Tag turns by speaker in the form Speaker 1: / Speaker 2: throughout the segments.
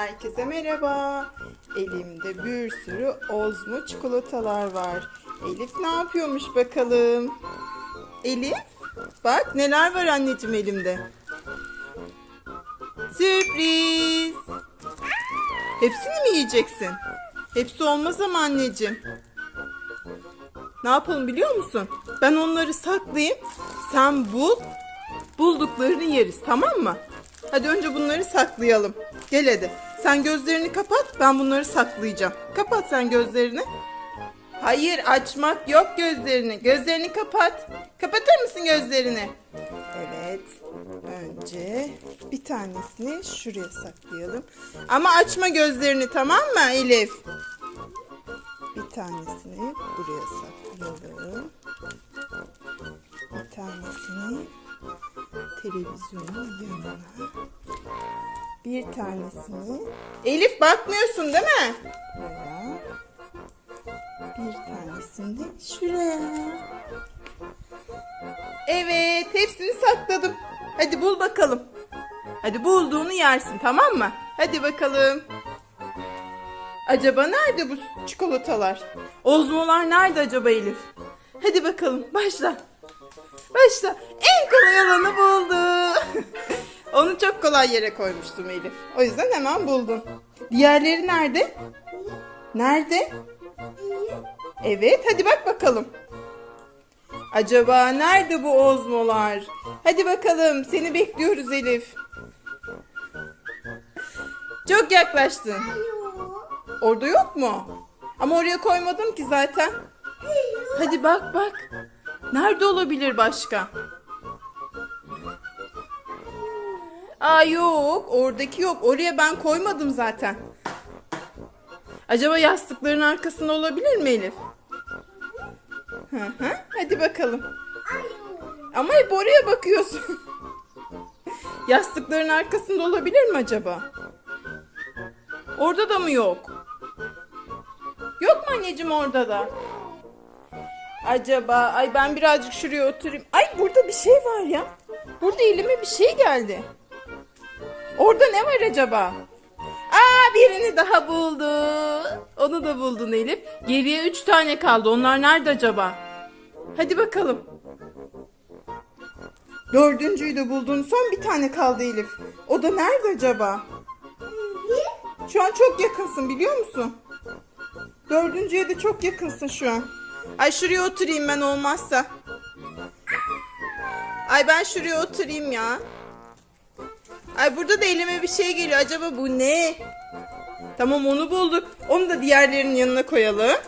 Speaker 1: Herkese merhaba. Elimde bir sürü Ozmo çikolatalar var. Elif ne yapıyormuş bakalım? Elif, bak neler var anneciğim elimde. Sürpriz. Hepsini mi yiyeceksin? Hepsi olmaz ama anneciğim. Ne yapalım biliyor musun? Ben onları saklayayım. Sen bul. Bulduklarını yeriz tamam mı? Hadi önce bunları saklayalım. Gel hadi. Sen gözlerini kapat. Ben bunları saklayacağım. Kapat sen gözlerini. Hayır açmak yok gözlerini. Gözlerini kapat. Kapatır mısın gözlerini? Evet. Önce bir tanesini şuraya saklayalım. Ama açma gözlerini tamam mı Elif? Bir tanesini buraya saklayalım. Bir tanesini televizyonun yanına. Bir tanesini. Elif bakmıyorsun değil mi? Buraya. Bir tanesini de şuraya. Evet, hepsini sakladım. Hadi bul bakalım. Hadi bulduğunu yersin, tamam mı? Hadi bakalım. Acaba nerede bu çikolatalar? Ozmolar nerede acaba Elif? Hadi bakalım, başla. Başla. En kolay olanı buldu. Onu çok kolay yere koymuştum Elif. O yüzden hemen buldum. Diğerleri nerede? Nerede? Evet, hadi bak bakalım. Acaba nerede bu ozmolar? Hadi bakalım, seni bekliyoruz Elif. Çok yaklaştın. Orada yok mu? Ama oraya koymadım ki zaten. Hadi bak bak. Nerede olabilir başka? Aa yok, oradaki yok. Oraya ben koymadım zaten. Acaba yastıkların arkasında olabilir mi Elif? Hı hı. Hadi bakalım. Ama hep oraya bakıyorsun. Yastıkların arkasında olabilir mi acaba? Orada da mı yok? Yok mu anneciğim orada da? Acaba ay ben birazcık şuraya oturayım. Ay burada bir şey var ya. Burada elime bir şey geldi. Orada ne var acaba? Aa birini daha buldu. Onu da buldun Elif. Geriye üç tane kaldı. Onlar nerede acaba? Hadi bakalım. Dördüncüyü de buldun. Son bir tane kaldı Elif. O da nerede acaba? Şu an çok yakınsın biliyor musun? Dördüncüye de çok yakınsın şu an. Ay şuraya oturayım ben olmazsa. Ay ben şuraya oturayım ya. Ay burada da elime bir şey geliyor. Acaba bu ne? Tamam onu bulduk. Onu da diğerlerinin yanına koyalım.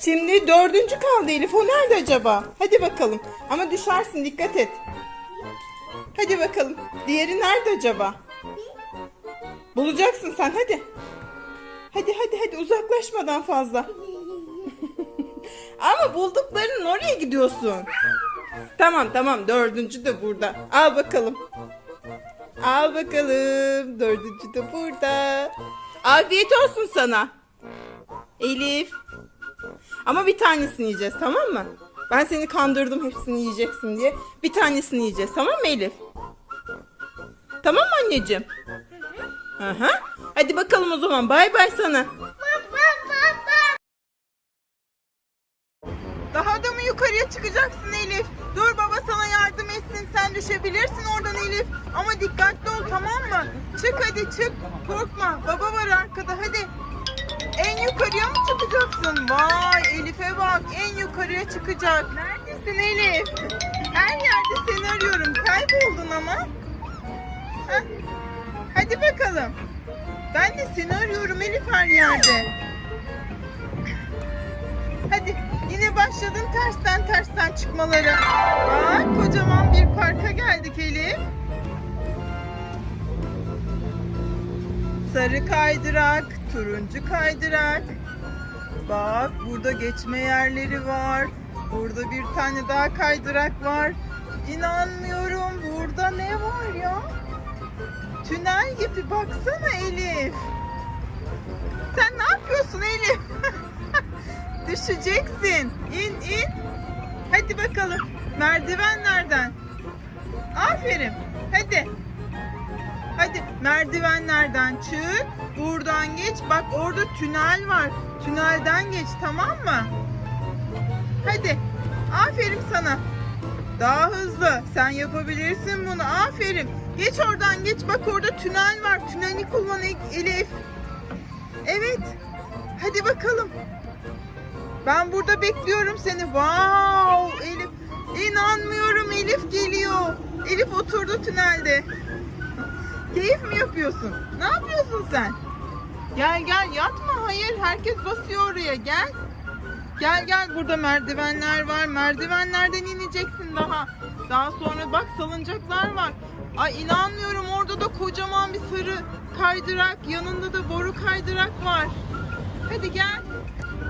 Speaker 1: Şimdi dördüncü kaldı Elif. O nerede acaba? Hadi bakalım. Ama düşersin dikkat et. Hadi bakalım. Diğeri nerede acaba? Bulacaksın sen hadi. Hadi hadi hadi uzaklaşmadan fazla. Ama bulduklarının oraya gidiyorsun. Tamam tamam dördüncü de burada. Al bakalım. Al bakalım. Dördüncü de burada. Afiyet olsun sana. Elif. Ama bir tanesini yiyeceğiz tamam mı? Ben seni kandırdım hepsini yiyeceksin diye. Bir tanesini yiyeceğiz tamam mı Elif? Tamam mı anneciğim? Hı hı. Hadi bakalım o zaman. Bay bay sana. Daha da mı yukarıya çıkacaksın Elif? Dur baba sana yardım etsin. Sen düşebilirsin oradan Elif. Ama dikkatli ol tamam mı? Çık hadi çık. Korkma. Baba var arkada hadi. En yukarıya mı çıkacaksın? Vay Elif'e bak. En yukarıya çıkacak. Neredesin Elif? Her yerde seni arıyorum. Kayboldun ama. Heh. Hadi bakalım. Ben de seni arıyorum Elif her yerde. Hadi yine başladın tersten tersten çıkmaları. Bak kocaman bir parka geldik Elif. Sarı kaydırak, turuncu kaydırak. Bak burada geçme yerleri var. Burada bir tane daha kaydırak var. İnanmıyorum burada ne var ya? Tünel gibi baksana Elif. Sen ne yapıyorsun Elif? Düşeceksin. İn in. Hadi bakalım. Merdivenlerden. Aferin. Hadi. Hadi Merdivenlerden çık. Buradan geç. Bak orada tünel var. Tünelden geç tamam mı? Hadi. Aferin sana. Daha hızlı. Sen yapabilirsin bunu. Aferin. Geç oradan geç. Bak orada tünel var. Tüneli kullan Elif. Evet. Hadi bakalım. Ben burada bekliyorum seni. Wow Elif. İnanmıyorum Elif geliyor. Elif oturdu tünelde. Keyif mi yapıyorsun? Ne yapıyorsun sen? Gel gel yatma. Hayır herkes basıyor oraya. Gel. Gel gel burada merdivenler var. Merdivenlerden ineceksin daha. Daha sonra bak salıncaklar var. Ay inanmıyorum orada da kocaman bir sarı kaydırak. Yanında da boru kaydırak var. Hadi gel.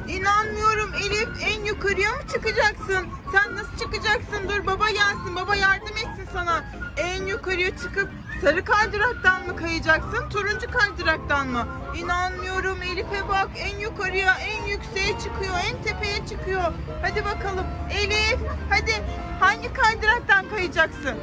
Speaker 1: İnanmıyorum Elif en yukarıya mı çıkacaksın? Sen nasıl çıkacaksın? Dur baba gelsin baba yardım etsin sana. En yukarıya çıkıp sarı kaydıraktan mı kayacaksın? Turuncu kaydıraktan mı? İnanmıyorum Elif'e bak en yukarıya en yükseğe çıkıyor en tepeye çıkıyor. Hadi bakalım Elif hadi hangi kaydıraktan kayacaksın?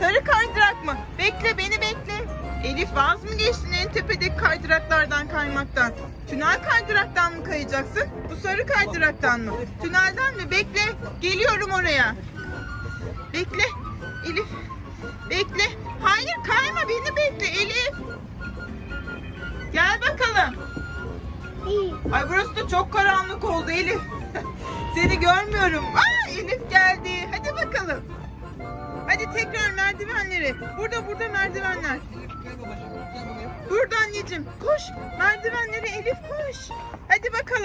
Speaker 1: Sarı kaydırak mı? Bekle beni bekle. Elif vaz mı geçtin en tepedeki kaydıraklardan kaymaktan? Tünel kaydıraktan mı kayacaksın? Bu sarı kaydıraktan mı? Tünelden mi? Bekle. Geliyorum oraya. Bekle. Elif. Bekle. Hayır kayma beni bekle Elif. Gel bakalım. Ay burası da çok karanlık oldu Elif. Seni görmüyorum. Aa Elif geldi. Hadi bakalım. Hadi tekrar merdivenleri. Burada burada merdivenler. Burada anneciğim. Koş. Merdivenleri Elif koş. Hadi bakalım.